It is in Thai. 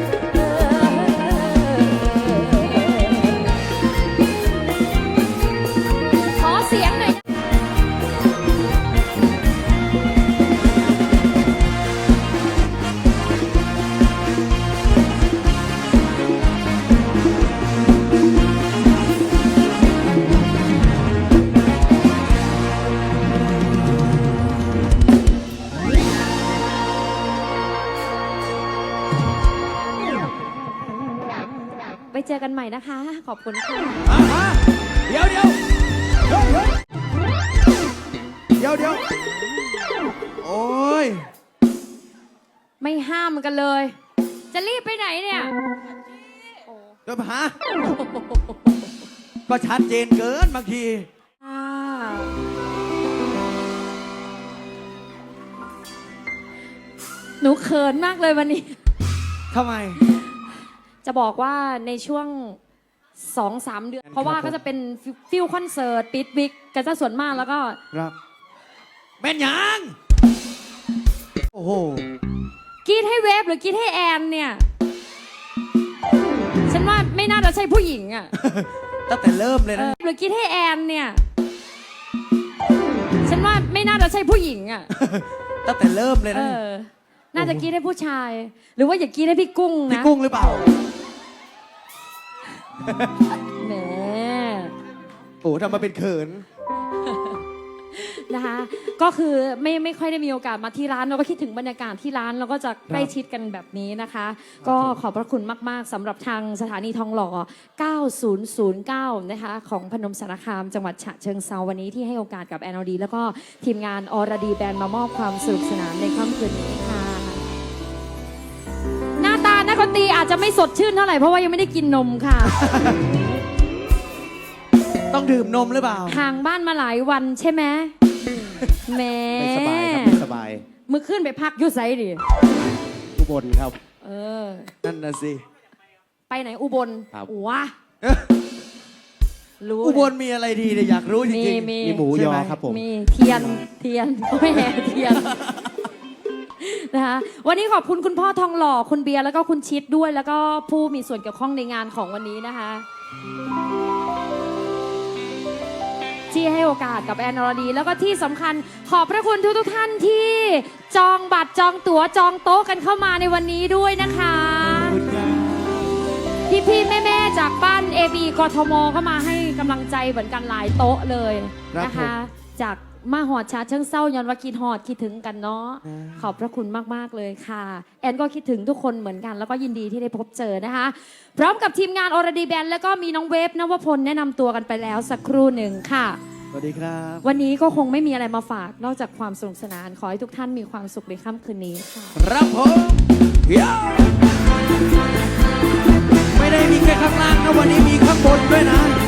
ข ไปเจอกันใหม่นะคะ ขอบคุณค่ะ อะอะเดี๋ยวเดี๋ยวเฮ้ยเฮ้ยเดี๋ยวเดี๋ยวโอ้ย ไม่ห้ามกันเลย จะรีบไปไหนเนี่ย เดี๋ยวหาก็ชัดเจนเกินบางที อ่าหนูเขินมากเลยวันนี้ ทำไม จะบอกว่าในช่วงสองสามเดือน เพราะว่าก็จะเป็นฟิฟิลคอนเสิร์ตปิดวิกกันซะส่วนมากแล้วก็ครับแม่นหยังโอ้โหกรีดให้เวฟหรือกรีดให้แอนเนี่ย ฉันว่าไม่น่าจะใช่ผู้หญิงอะตั้งแต่เริ่มเลยเอนะอหรือกรีดให้แอนเนี่ย ฉันว่าไม่น่าจะใช่ผู้หญิงอะตั้งแต่เริ่มเลยเอนะอ น่าจะกรีดให้ผู้ชาย หรือว่าอย่ากรีดให้พี่กุ้งพี่นะ กุ้งหรือเปล่า แหมโอ้ทำมาเป็นเขิน นะคะ ก็คือไม่ไม่ค่อยได้มีโอกาสมาที่ร้านเราก็คิดถึงบรรยากาศที่ร้านเราก็จะใกล้ชิดกันแบบนี้นะคะ ก็ขอบพระคุณมาก ๆสำหรับทางสถานีทองหล่อ 9009 นะคะ ของพนมสารคามจังหวัดฉะเชิงเซาวันนี้ที่ให้โอกาสกับแอนอดี แล้วก็ทีมงานอรดีแบนด์มามอบความสนุกสนานในค่ำคืนนี้ค่ะ จจะไม่สดชื่นเท่าไหร่เพราะว่ายังไม่ได้กินนมค่ะต้องดื่มนมหรือเปล่า ห่างบ้านมาหลายวันใช่ไหมแหม่ไม่สบายครับไม่สบายมือขึ้นไปพักอยุไซดิอุบลครับ เออ นั่นน่ะสิ ไปไหนอุบลครับ ว้ารู้อุบลมีอะไรดีเนี่ยอยากรู้จมีริงมีมีหมูใช่ยอไหมครับผม มีเทียนเทียนโอ้ยแห่เทียน นะคะวันนี้ขอบคุณคุณพ่อทองหล่อคุณเบียร์แล้วก็คุณชิดด้วย แล้วก็ผู้มีส่วนเกี่ยวข้องในงานของวันนี้นะคะ ที่ให้โอกาสกับแอนอรดี แล้วก็ที่สำคัญขอบพระคุณทุกทท่านที่จองบัตรจองตั๋วจองโต๊ะกันเข้ามาในวันนี้ด้วยนะคะๆขอบคุณครับพี่พี่แม่แม่ๆจากบ้าน AB กทมก็มาให้กำลังใจเหมือนกันหลายโต๊ะเลยนะคะจาก มาหอดชาเชิงเศร้าย้อนว่าคิดหอดคิดถึงกันเนาะขอบพระคุณมาก ๆ เลยค่ะ แอนก็คิดถึงทุกคนเหมือนกัน แล้วก็ยินดีที่ได้พบเจอนะคะ พร้อมกับทีมงานออรดีแบนแล้วก็มีน้องเวฟนวพลแนะนำตัวกันไปแล้วสักครู่หนึ่งค่ะสวัสดีครับ วันนี้ก็คงไม่มีอะไรมาฝากนอกจากความสนุกสนาน ขอให้ทุกท่านมีความสุขในค่ำคืนนี้ค่ะครับผมไม่ได้มีแค่ข้างล่างนะวันนี้มีข้างบนด้วยนะ